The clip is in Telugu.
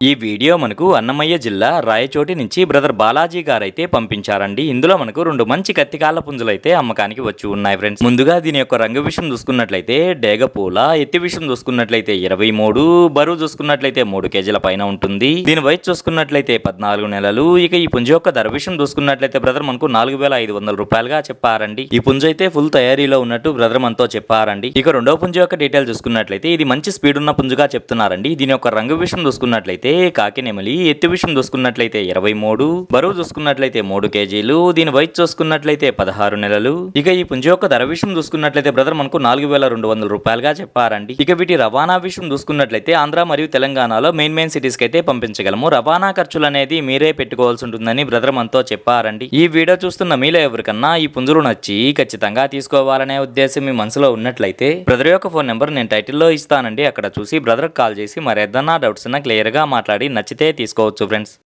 ఈ వీడియో మనకు అన్నమయ్య జిల్లా రాయచోటి నుంచి బ్రదర్ బాలాజీ గారైతే పంపించారండి. ఇందులో మనకు రెండు మంచి కత్తికాల పుంజులైతే అమ్మకానికి వచ్చి ఉన్నాయి ఫ్రెండ్స్. ముందుగా దీని యొక్క రంగు విషయం చూసుకున్నట్లయితే డేగ పూల ఎత్తి విషయం చూసుకున్నట్లయితే ఇరవై మూడు బరువు చూసుకున్నట్లయితే మూడు కేజీల పైన ఉంటుంది. దీని వయసు చూసుకున్నట్లయితే పద్నాలుగు నెలలు. ఇక ఈ పుంజు యొక్క ధర విషయం చూసుకున్నట్లయితే బ్రదర్ మనకు నాలుగు వేల ఐదు వందల రూపాయలుగా చెప్పారండి. ఈ పుంజు అయితే ఫుల్ తయారీలో ఉన్నట్టు బ్రదర్ మనతో చెప్పారండి. ఇక రెండో పుంజు యొక్క డీటెయిల్ చూసుకున్నట్లయితే ఇది మంచి స్పీడ్ ఉన్న పుంజుగా చెప్తున్నారండి. దీని యొక్క రంగు విషయం చూసుకున్నట్లయితే కాకి నెమలి ఎత్తు విషయం చూసుకున్నట్లయితే ఇరవై మూడు బరువు చూసుకున్నట్లయితే మూడు కేజీలు దీని వైట్ చూసుకున్నట్లయితే పదహారు నెలలు. ఇక ఈ పుంజు యొక్క ధర విషయం చూసుకున్నట్లయితే బ్రదర్ మనకు నాలుగు వేల రెండు వందల రూపాయలుగా చెప్పారండి. ఇక వీటి రవాణా విషయం చూసుకున్నట్లయితే ఆంధ్ర మరియు తెలంగాణలో మెయిన్ మెయిన్ సిటీస్కి అయితే పంపించగలము. రవాణా ఖర్చులు అనేది మీరే పెట్టుకోవాల్సి ఉంటుందని బ్రదర్ మనతో చెప్పారండి. ఈ వీడియో చూస్తున్న మీలో ఎవరికన్నా ఈ పుంజులు నచ్చి ఖచ్చితంగా తీసుకోవాలనే ఉద్దేశం మీ మనసులో ఉన్నట్లయితే బ్రదర్ యొక్క ఫోన్ నెంబర్ నేను టైటిల్లో ఇస్తానండి. అక్కడ చూసి బ్రదర్ కాల్ చేసి మరేదన్నా డౌట్స్ ఉన్నా క్లియర్గా మాట్లాడి నచ్చితే తీసుకోవచ్చు ఫ్రెండ్స్